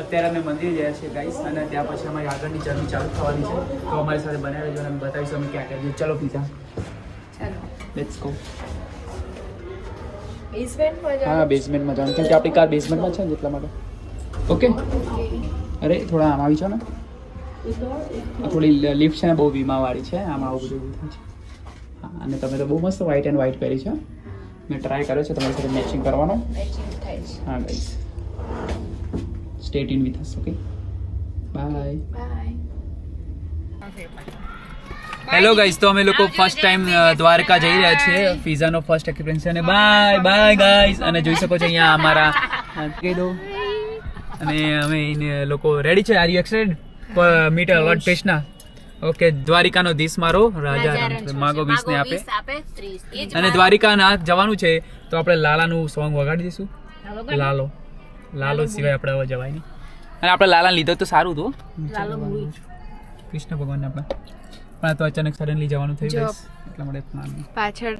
અત્યારે અમે મંદિર ગયા છીએ ગાઈસ અને ત્યાં પછી અમારી આગળની જર્ની ચાલુ થવાની છે. તો અમારી સાથે બનાવી રહેજો અને અમે બતાવીશું અમે ક્યાં ક્યાં ચલો પિઝા ચાલો. લેટ્સ ગો બેઝમેન્ટમાં હા બેઝમેન્ટમાં જવાનું કેમ કે આપણી કાર બેઝમેન્ટમાં છે ને એટલા માટે. ઓકે અરે થોડા આમ આવી જાઓ ને. થોડી લિફ્ટ છે ને બહુ વીમાવાળી છે. આમાં આવું બધું થાય છે. હા અને તમે તો બહુ મસ્ત વ્હાઇટ એન્ડ વ્હાઇટ પહેરી છે. મેં ટ્રાય કર્યો છે તમારી સાથે મેચિંગ કરવાનો. હા guys stay tuned with us okay? Bye. Bye. Hello guys તો અમે લોકો ફર્સ્ટ ટાઈમ દ્વારકા જઈ રહ્યા છીએ. પીઝાનો ફર્સ્ટ એક્સપિરિયન્સ અને બાય બાય ગાઈસ અને જોઈ શકો છો અહીંયા અમારા કહી દો અને અમે લોકો રેડી છે. Are you excited meet lord Krishna okay દ્વારિકાનો દીસ મારો રાજા માગો વીસ ને આપે અને દ્વારિકાના જવાનું છે તો આપણે લાલાનું સોંગ વગાડી દઈશું. લાલો. લાલો સિવાય આપણે હવે જવાય નહીં અને આપણે લાલા લીધો તો સારું હતું કૃષ્ણ ભગવાન આપણે પણ આ તો અચાનક સડનલી જવાનું થયું જો. guys. એટલા માટે plan નહીં. પાછળ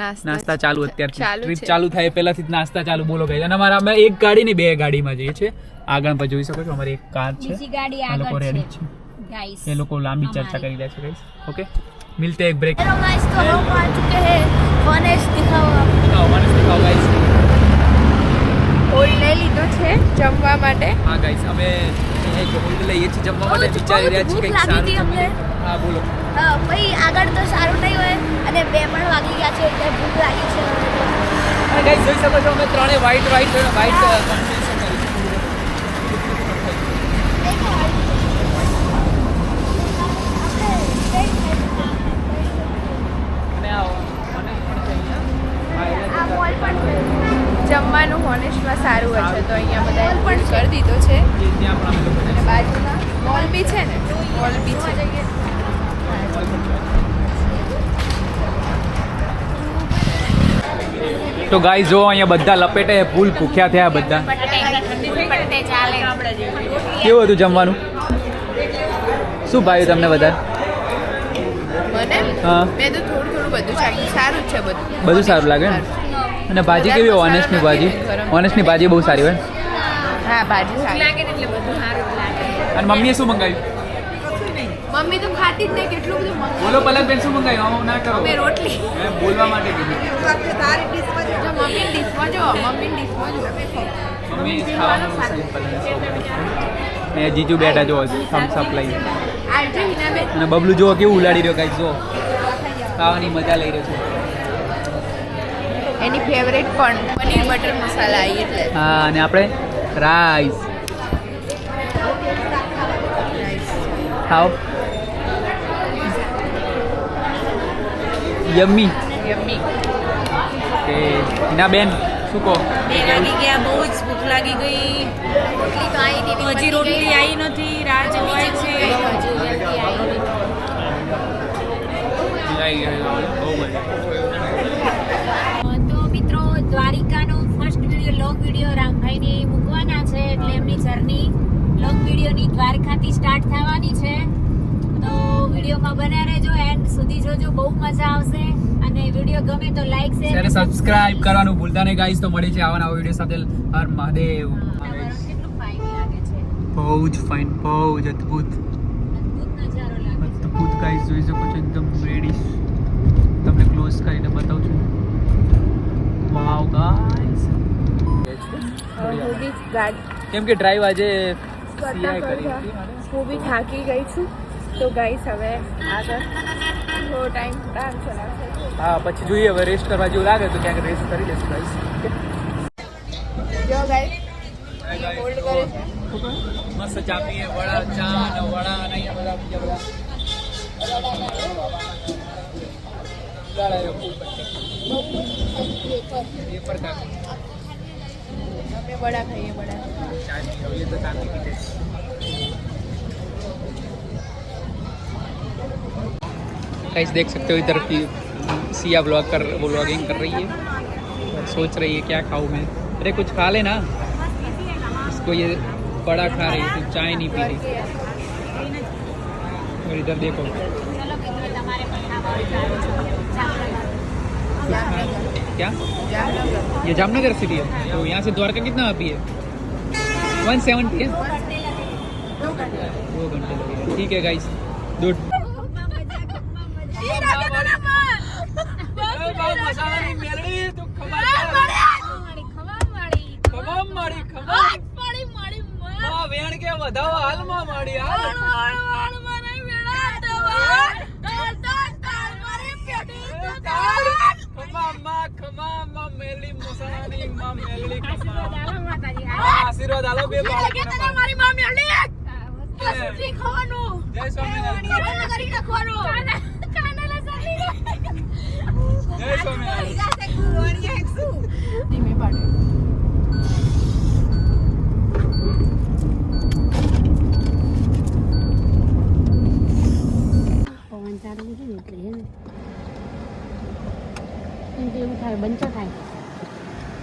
નાસ્તા નાસ્તા ચાલુ અત્યારથી ચાલુ ટ્રીપ છે. ચાલુ થાય પહેલાથી જ નાસ્તા ચાલુ બોલો ગઈ અને અમારા અમે એક ગાડી ની બે ગાડીમાં જઈએ છીએ આગળ પર જોઈ શકો છો અમારી એક કાર છે બીજી ગાડી આ લોકો આગળ રેડી છે છે गाइस એ લોકો લાંબી ચર્ચા કરી રહ્યા છે ગાઈસ ઓકે મિલતે એક બ્રેક हेलो गाइस तो हम आ चुके हैं गणेश दिखाओ आप દિખાઓ લઈ લીધું છે જમવા માટે. હા ગાઈસ અમે એક હોલ્ડ લઈએ છીએ જમવા માટે વિચારી રહ્યા છીએ કંઈક સારું હતી હા બોલો. હા ભાઈ આગળ તો સારું નહીં હોય અને બે પણ વાગી ગયા છે એટલે ભૂખ લાગી છે. અને ગાઈસ જોઈ શકો છો અમે ત્રણે વ્હાઈટ વ્હાઈટ વ્હાઈટ કોમ્બિનેશન કરી અને આ મને પણ છે અહીંયા આ મોલ પણ જમવાનું હોનેસ્ટમાં સારું હોય છે તો અહીંયા બધા પણ કરી દીધો છે જે ત્યાં પણ અમે લોકો અને બાજુમાં મોલ બી છે ને મોલ બી છે તો ગાય જો અહીંયા બધા લપેટે ફૂલ ભૂખ્યા થયા બધા. કેવું હતું જમવાનું? શું ભાવ્યું તમને વધારે? મને? હા. મેં તો થોડું થોડું બધું સારું જ છે બધું. બધું સારું લાગે ને અને ભાજી કેવી હોય? ઓનેસ્ટની ભાજી? ઓનેસ્ટની ભાજી બહુ સારી હોય હા ભાજી સારી. લાગે એટલે બધું સારું જ લાગે અને મમ્મીએ શું મંગાવ્યું? મમ્મી તો ખાતી જ નહીં કેટલું બધું બોલો પલક બેન શું મંગાવ્યું? ના કરો. રોટલી. બોલવા માટે કીધું. જો મમ્મી ડીશમાં જો મમ્મી ડીશમાં જો. મમ્મી ને જીજુ બેઠા જો થમ્સ અપ લઈને. આજે હિનાબેન અને બબલું જો કેવું ઉલાડી રહ્યો કાંઈક જો. ખાવાની મજા લઈ રહ્યો છે. એની ફેવરેટ પણ પનીર બટર મસાલા આવી એટલે. હા અને આપણે રાઈસ ખાઓ. યમ્મી યમ્મી કે હિના બેન શું કહો? બે વાગી ગયા બહુ જ ભૂખ લાગી ગઈ. રોટલી તો આવી નહીં હજી રોટલી આવી નથી રાહ જોવાય છે. તો મિત્રો દ્વારિકાનો ફર્સ્ટ વીડિયો લોંગ વીડિયો રામભાઈને મૂકવાના છે એટલે એમની જર્ની લોંગ વિડીયોની દ્વારકાથી સ્ટાર્ટ થવાની છે. તો વિડીયોમાં બન્યા રહેજો. એન્ડ સુધી જોજો. બહુ મજા આવશે. અને વીડિયો ગમે તો લાઈક શેર સબસ્ક્રાઇબ કરવાનું ભૂલતા નહીં ગાઈસ તો મળે છે આવા નવા વીડિયો સાથે. હર મહાદેવ. કેટલું ફાઇન લાગે છે? બહુ જ ફાઇન બહુ જ અદ્ભુત. અદ્ભુત નજારો લાગે છે. અદ્ભુત ગાઈસ જોઈ શકો છો એકદમ રેડી તમને ક્લોઝ કરીને બતાવું છું. વાવ ગાઈસ કેમ કે ડ્રાઈવ આજે કરતા કરી હતી હું બી થાકી ગઈ છું. તો ગાઈસ હવે આગળ થોડો ટાઈમ આરામ ચલાવશે હા પછી જોઈએ હવે રેસ્ટ કરવા જેવું લાગે તો ક્યાંક રેસ્ટ કરી લેશું ગાઈસ જો ગાઈસ મસ્ત ચાપીએ વડા ચા અને વડા અને અહીંયા બધા બીજા બધા. વડા ખાઈએ વડા. ચા તો કાપી કીધે गाइस देख सकते हो इधर की सिया ब्लॉग कर ब्लॉगिंग कर रही है। और सोच रही है क्या खाऊँ मैं। अरे कुछ खा लेना। इसको ये बड़ा खा रही है तो चाय नहीं पी रही। और इधर देखो। क्या? ये जामनगर सिटी है। तो यहाँ से द्वारका कितना अभी है वन सेवेंटी है। दो घंटे लगेगा ठीक है गाइस गुड કે વધાવો હાલમાં મારી હાલ ખમા માં ખમા માં મેલડી મસાલાની માં મેલડી ખમા હા, આશીર્વાદ આલો બે બાળકોને પણ. જય સ્વામિનારાયણ. જય સ્વામિનારાયણ. ધીમે પાડે.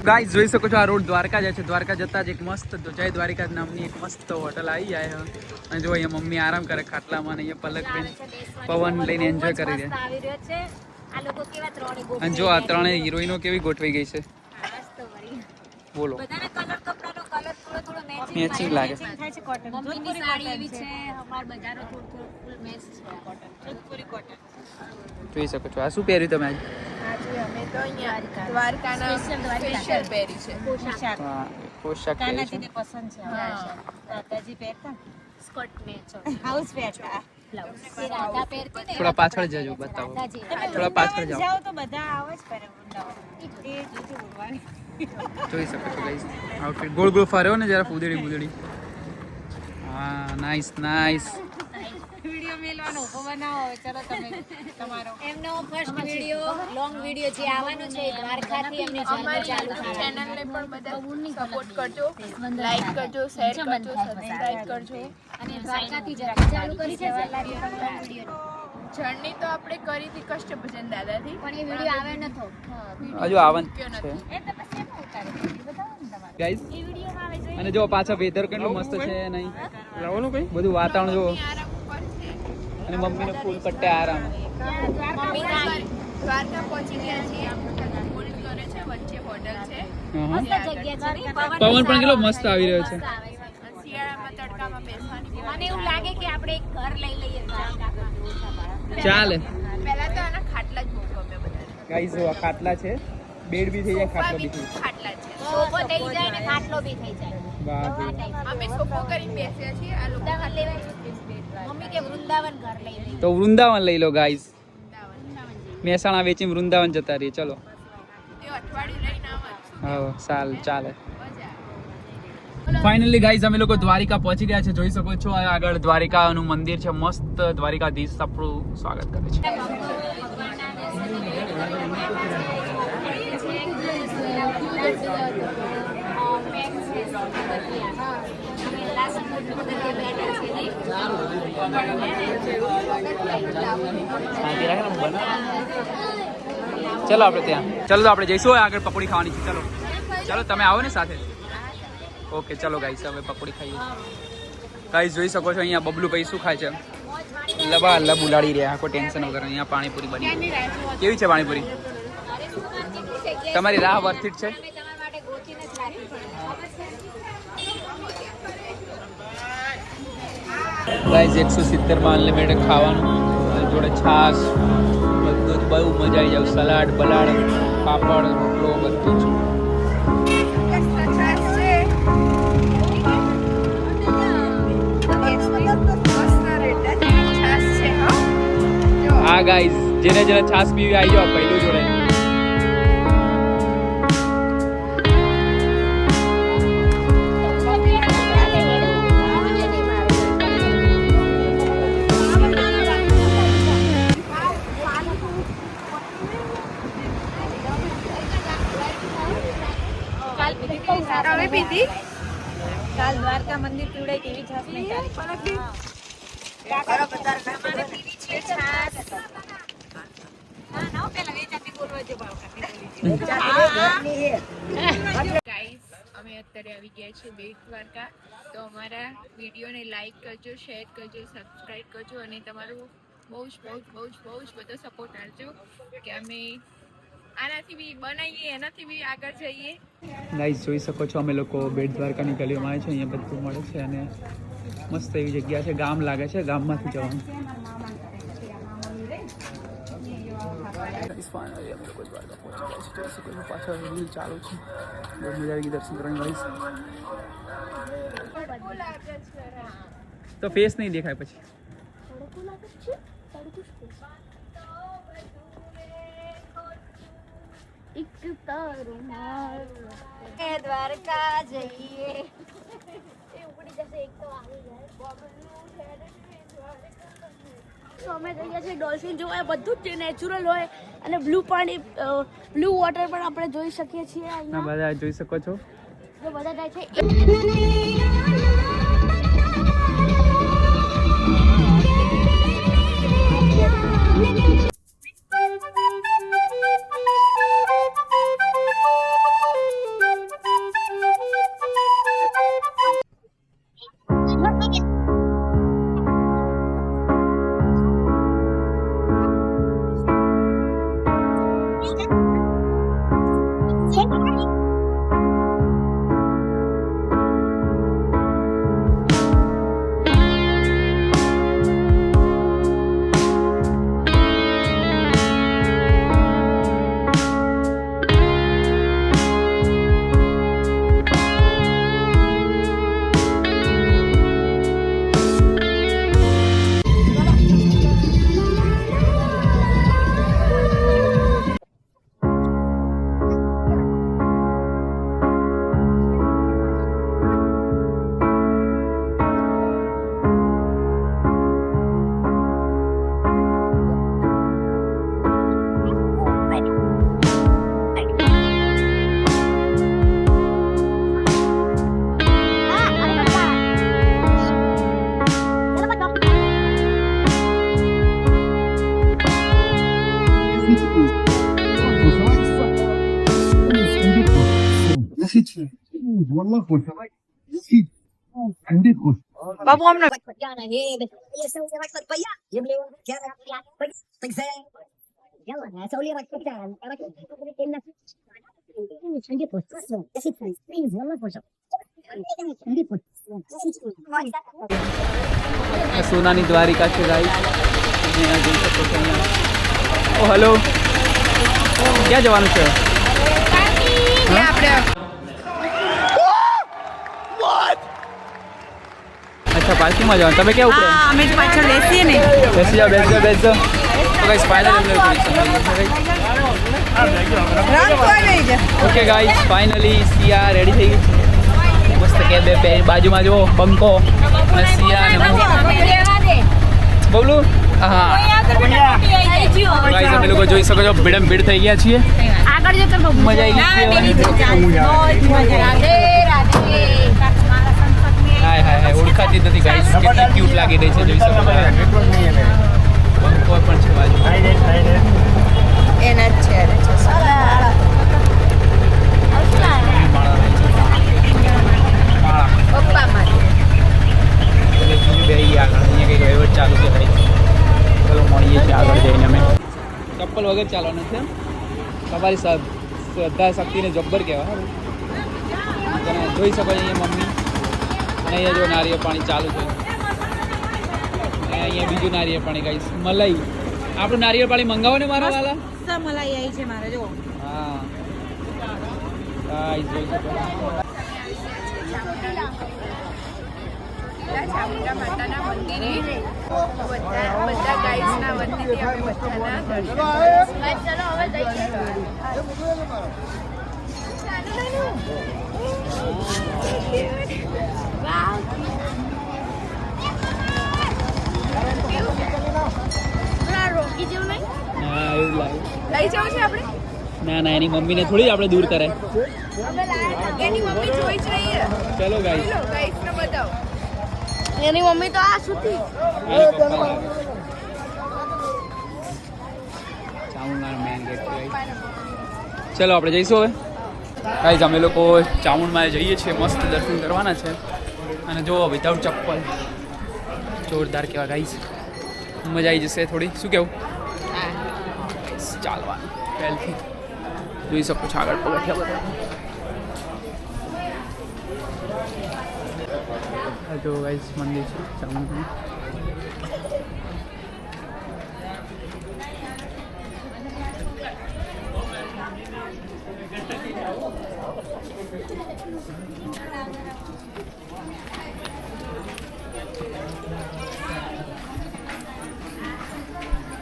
ગાઈસ જોઈ શકો છો આ રોડ દ્વારકા જાય છે. દ્વારકા જતા જ એક મસ્ત જય દ્વારિકા નામની એક મસ્ત હોટલ આવી જાય છે અને જો અહીંયા મમ્મી આરામ કરે ખાટલામાં અને અહીંયા પલકબેન પવન લઈને એન્જોય કરી રહ્યા. છે. આ લોકો કેવા ત્રણે ગોઠવાઈ અને જો આ ત્રણેય હિરોઈનો કેવી ગોઠવાઈ ગઈ છે. બોલો. બધાના કલર કપડાનો કલર થોડો થોડો મેચિંગ લાગે. થાય છે કોટન મમ્મીની સાડી એવી છે. અમાર બજારો થોડું થોડું ફૂલ મેચ છે કોટન જોધપુરી કોટન જોઈ શકો છો. આ શું પહેર્યું તમે આજે? તો અહીંયા દ્વારકાના સ્પેશિયલ પહેરી છે. પોશાક. પોશાક પસંદ છે હા. દાદાજી પહેરતા? સ્કર્ટ મેચ હાઉસ પહેરતા બ્લાઉઝ. એ રાધા થોડા પાછળ જજો બતાવો. થોડા પાછળ જાઓ. તો બધા આવે જ જોઈ શકો છો ગાઈસ આઉટફિટ ગોળ ગોળ ફર્યો ને જરા ફૂદડી બુદડી હા નાઈસ નાઈસ બનાવો ચલો તમે તમારો. એમનો ફર્સ્ટ વિડિયો લોંગ વિડિયો જે આવવાનો છે દ્વારકાથી એમને જર્ની ચાલુ ચેનલને પણ બધા સપોર્ટ કરજો લાઈક કરજો શેર કરજો સબસ્ક્રાઇબ કરજો. અને દ્વારકાથી જર્ની ચાલુ કરી છે. જર્ની તો આપણે કરી હતી કષ્ટ ભજન દાદાથી પણ એ વિડિયો આવે નતો. હજુ આવન છે. એ તો પછી એમ ઉતારે બતાવો ને તમારે. ગાઈસ એ વિડિયોમાં આવે છે. અને જો પાછા વેધર કેટલું મસ્ત છે નહીં? લાવવાનું કઈ બધું વાતાવરણ જો અને મમ્મીને ફૂલ પટ્ટે આરામ. દ્વારકા પહોંચી ગયા છીએ. છે છે. છે? પવન પણ કેટલો મસ્ત આવી. રહ્યો છે. છે. મને એવું લાગે કે આપણે એક ઘર લઈ લઈએ ચાલે. પહેલા તો આના ખાટલા જ ગાઈસ જો ખાટલા છે બેડ બી થઈ જાય ખાટલો બી થઈ ખાટલા જ છે. સોફો થઈ જાય ને ખાટલો બી થઈ જાય. વાહ. અમે સોફો કરીને બેસ્યા છીએ આ લોકો લેવાય તો વૃંદાવન લઈ લો ગાઈઝ મહેસાણા વેચી વૃંદાવન જતા રહીએ ચલો. હા સાલ ચાલે. ફાઇનલી ગાઈઝ અમે લોકો દ્વારિકા પહોંચી ગયા છે. જોઈ શકો છો આગળ દ્વારિકાનું મંદિર છે. મસ્ત દ્વારિકાધીશ આપણું સ્વાગત કરે છે. ચલો આપણે ત્યાં. ચલો તો આપણે જઈશું આગળ પકોડી ખાવાની છે. ચલો. ચલો, તમે આવો ને સાથે. ઓકે, ચલો ગાઈસ હવે પકોડી ખાઈએ. ગાઈસ જોઈ શકો છો, અહીંયા બબલુ શું ખાય છે? લબા લબ ઉલાડી રહ્યા. કોઈ ટેન્શન વગર અહીંયા પાણીપુરી બની કેવી છે પાણીપુરી? તમારી રાહ વર્થ છે તમારા માટે ગોતીને જ રાખી છે ગાઈસ એકસો સિત્તેરમાં અનલિમિટેડ ખાવાનું. જોડે છાશ બધું જ બહુ મજા આવી જાય. સલાડ બલાડ પાપડ રોટલો બધું જ. હા ગાઈઝ જેને જેને છાશ પીવી આવી જાઓ પહેલું જોડે. વિડીયોને લાઇક કરજો શેર કરજો સબસ્ક્રાઈબ કરજો અને તમારું બહુ જ બહુ જ બહુ જ બહુ જ બધો સપોર્ટ આપજો કે અમે આનાથી બી બનાવીએ એનાથી બી આગળ જઈએ. ગાઈઝ જોઈ શકો છો અમે લોકો બેટ દ્વારકાની ગલીઓમાં આવે છે અહીંયા બધું મળે છે અને મસ્ત એવી જગ્યા છે ગામ લાગે છે ગામમાંથી જવાનું. પાછળ ચાલુ છે. બહુ મજા આવી ગઈ દર્શન કરવાની. તો ફેસ નહીં દેખાય પછી. દ્વારકા જઈએ. તો અમે જઈએ છીએ ડોલ્ફિન જોવા. બધું જ નેચરલ હોય. અને બ્લુ પાણી બ્લુ વોટર પણ આપણે જોઈ શકીએ છીએ અહીંયા. બધા જોઈ શકો છો. જે બધા જાય છે આ સોનાની દ્વારિકા ગાઈ અહીંયા જોઈ શકો છો ઓ હેલો ક્યાં જવાનું છે? અચ્છા પાર્કિંગમાં જવાનું તમે ક્યાં ઉપડે અમે જ પાછળ બેસીએ ને બેસી જાઓ બેસી જાઓ બેસી જાઓ તો guys finally okay guys finally Siya ready થઈ ગઈ છે. મસ્ત કે બે બે બાજુમાં જો પંખો અને સિયા અને હું. બબલુ હા. ગાઈસ અમે લોકો જોઈ શકો છો ભીડમ ભીડ થઈ ગયા છીએ. આગળ જતા બહુ મજા આવી ગઈ છે રાધે રાધે હાય હાય હાય ઓળખાતી જ નથી ગાઈસ કેટલી ક્યુટ લાગી રહી છે જોઈ શકો છો પંખો પણ છે બાજુ એના જ છે માળા રહી છે માળા પપ્પા માટે એટલે બીજું બે ઈ આગળ અહીંયા કંઈક વહીવટ ચાલુ છે ભાઈ ચલો મળીએ છીએ આગળ જઈને અમે ચપ્પલ વગર ચાલવાનું છે. તમારી શ્રદ્ધા શક્તિને જબ્બર કહેવાય તમે જોઈ શકો અહીંયા મમ્મી. અને અહીંયા જો નારિયેળ પાણી ચાલુ છે. અને અહીંયા બીજું નારિયેળ પાણી ગાઈશ મલાઈ. આપણું નારિયેળ પાણી મંગાવો ને મારા વાલા? મલાઈ આવી છે મારે જો હા. જોઈ શકો છો. ચામુંડા માતાના મંદિરે. બધા બધા ગાઈસના વતીથી અમે બધાના ચલો લઈ જાવ છે આપણે ના ના એની મમ્મીને થોડી આપણે દૂર કરે એની મમ્મી જોઈ જ રહી છે. ચલો ગાઈસ લો બતાવો. એની મમ્મી તો આ સુતી ચલો આપણે જઈશું હવે. ગાઈઝ અમે લોકો ચામુંડમાં જઈએ છીએ મસ્ત દર્શન કરવાના છે. અને જો વિધાઉટ ચપ્પલ. જોરદાર કહેવા ગાઈઝ મજા આવી જશે થોડી. શું કેવું? ચાલવાનું. પહેલથી. જોઈ શકો છો આગળ પગથિયા બધા. આ જો ગાઈસ મંદિર છે ચામુંડનું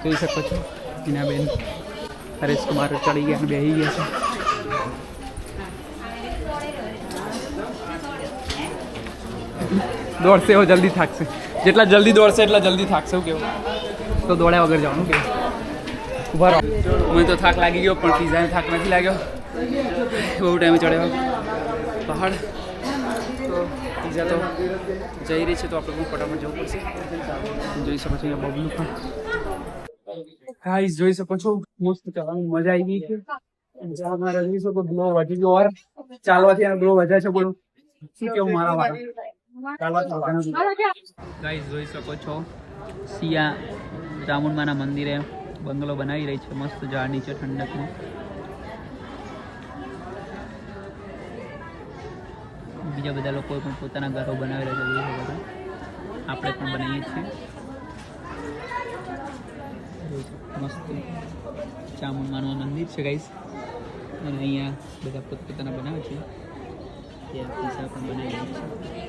જોઈ શકો છો બેન હરેશ કુમાર ચડી ગયા અને બેસી ગયા છે. દોડશે એવો જલ્દી થાકશે. જેટલા જલ્દી દોડશે એટલા જલ્દી થાકશે એવું કેવું? તો દોડ્યા વગર જવાનું કે. ઊભા રહો. મને તો થાક લાગી ગયો પણ પીઝાને થાક નથી લાગ્યો. બહુ ટાઈમે ચડ્યો. પહાડ. તો પીઝા તો જઈ રહી છે તો આપણે પણ ફટાફટ જવું પડશે. જોઈ શકો છો અહીંયા બબલું પણ. ગાઈસ જોઈ શકો છો મસ્ત ચલાવવાની મજા આવી ગઈ છે. જ્યાં મારા જોઈ શકો ગ્લો વધી ગયો ઓર ચાલવાથી આ ગ્લો વધે છે બોલો. શું કેવું મારા વાળા? ગાઈસ જોઈ શકો છો. સિયા ચામુંડમાના મંદિરે બંગલો બનાવી રહી છે મસ્ત ઝાડ નીચે ઠંડકમાં. બીજા બધા લોકો પણ પોતાના ઘરો બનાવી રહ્યા છે જોઈ આપણે પણ બનાવીએ છીએ. મસ્ત. ચામુંડમાનું મંદિર છે ગાઈસ અને અહીંયા બધા પોતપોતાના બનાવે છે. ત્યાં પૈસા પણ બનાવી રહ્યા છે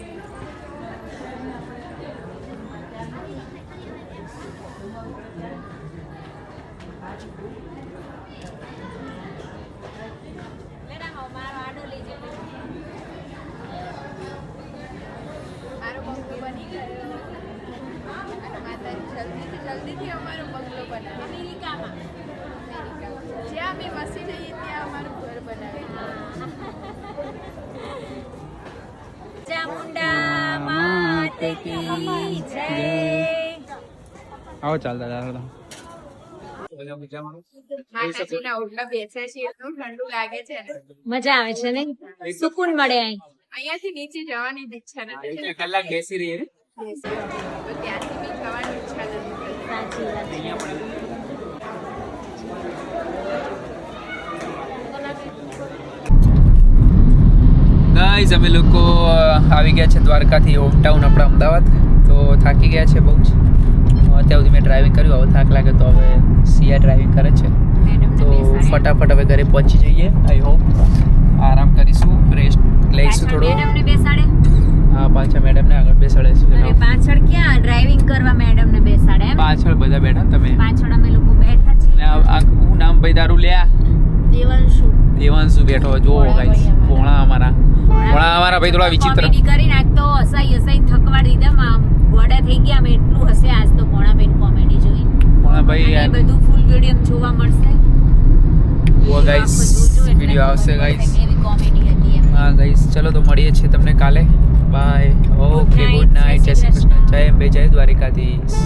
મારો બંગલો બની ગયો અને માતાજી જલ્દીથી અમારો બંગલો બનાવ્યો અમેરિકામાં. જ્યાં અમે વસી જઈએ ત્યાં અમારું ઘર બનાવ્યું ચામુંડા માત કી જય. આવો ચાલતા ચાલતા માતાજીના બેસે છે એટલું ઠંડુ લાગે છે મજા આવે છે ને? સુકૂન મળે અહીં. અહીંયાથી નીચે જવાની ઈચ્છા નથી. કલાક બેસી રહીએ ગાઈઝ અમે લોકો આવી ગયા છે દ્વારકાથી હોમટાઉન આપણા અમદાવાદ. તો થાકી ગયા છે બહુ જ. અત્યાર સુધી મેં ડ્રાઇવિંગ કર્યું હવે થાક લાગે તો હવે સિયા ડ્રાઇવિંગ કરે છે. તો ફટાફટ હવે ઘરે પહોંચી જઈએ આઈ હોપ આરામ કરીશું રેસ્ટ લઈશું થોડો. હા પાછા મેડમને આગળ બેસાડે અરે પાછળ ક્યાં ડ્રાઇવિંગ કરવા મેડમને બેસાડે એમ? પાછળ બધા બેઠા તમે? પાછળ અમે લોકો બેઠા છીએ. આ આ હું નામ ભાઈ દારૂ લ્યા? દેવાંશુ. દેવાંશુ બેઠો જો ગાઈસ પોણા અમારા. પોણા અમારા. ભાઈ. થોડા વિચિત્ર. કોમેડી કરીને આજ તો હસાઈ હસાઈ થકવાડી દીધા આમ ગોડા થઈ ગયા અમે એટલું હસે આજ તો ભોણાબેન કોમેડી જોઈ. પોણા ભાઈ બધું ફૂલ વીડિયો જોવા મળશે. જુઓ ગાઈસ વિડિયો આવશે ગાઈસ. કોમેડી હતી એમ. હા ગાઈસ ચલો તો મળીએ છીએ તમને કાલે. બાય ઓકે ગુડ નાઇટ જય શ્રી કૃષ્ણ જય અંબે જય દ્વારિકાધીશ